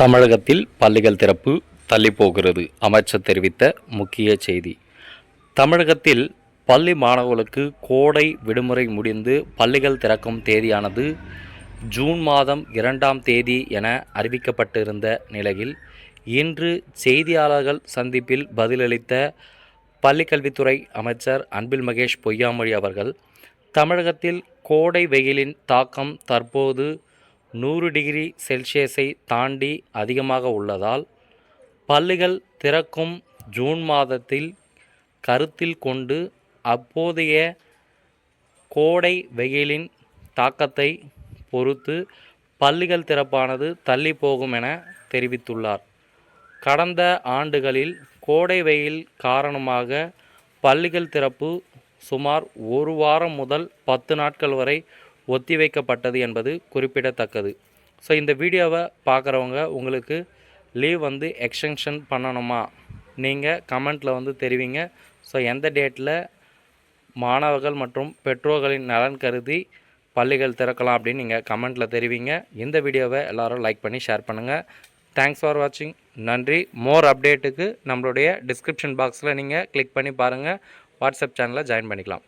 தமிழகத்தில் பள்ளிகள் திறப்பு தள்ளி போகிறது அமைச்சர் தெரிவித்த முக்கிய செய்தி. தமிழகத்தில் பள்ளி மாணவர்களுக்கு கோடை விடுமுறை முடிந்து பள்ளிகள் திறக்கும் தேதியானது ஜூன் மாதம் இரண்டாம் தேதி என அறிவிக்கப்பட்டிருந்த நிலையில் இன்று செய்தியாளர்கள் சந்திப்பில் பதிலளித்த பள்ளிக்கல்வித்துறை அமைச்சர் அன்பில் மகேஷ் பொய்யாமொழி அவர்கள் தமிழகத்தில் கோடை வெயிலின் தாக்கம் தற்போது நூறு டிகிரி செல்சியஸை தாண்டி அதிகமாக உள்ளதால் பள்ளிகள் திறக்கும் ஜூன் மாதத்தில் கருத்தில் கொண்டு அப்போதைய கோடை வெயிலின் தாக்கத்தை பொறுத்து பள்ளிகள் திறப்பானது தள்ளி போகும் என தெரிவித்துள்ளார். கடந்த ஆண்டுகளில் கோடை வெயில் காரணமாக பள்ளிகள் திறப்பு சுமார் ஒரு வாரம் முதல் பத்து நாட்கள் வரை ஒத்திவைக்கப்பட்டது என்பது குறிப்பிடத்தக்கது. ஸோ இந்த வீடியோவை பார்க்குறவங்க உங்களுக்கு லீவ் வந்து எக்ஸ்டென்ஷன் பண்ணணுமா? நீங்கள் கமெண்ட்டில் வந்து தெரிவிங்க. ஸோ எந்த டேட்டில் மாணவர்கள் மற்றும் பெற்றோர்களின் நலன் கருதி பள்ளிகள் திறக்கலாம் அப்படின்னு நீங்கள் கமெண்ட்டில் தெரிவிங்க. இந்த வீடியோவை எல்லோரும் லைக் பண்ணி ஷேர் பண்ணுங்கள் தேங்க்ஸ் ஃபார் வாட்சிங் நன்றி. மோர் அப்டேட்டுக்கு நம்மளுடைய டிஸ்கிரிப்ஷன் பாக்ஸில் நீங்கள் கிளிக் பண்ணி பாருங்கள் வாட்ஸ்அப் சேனலில் ஜாயின் பண்ணிக்கலாம்.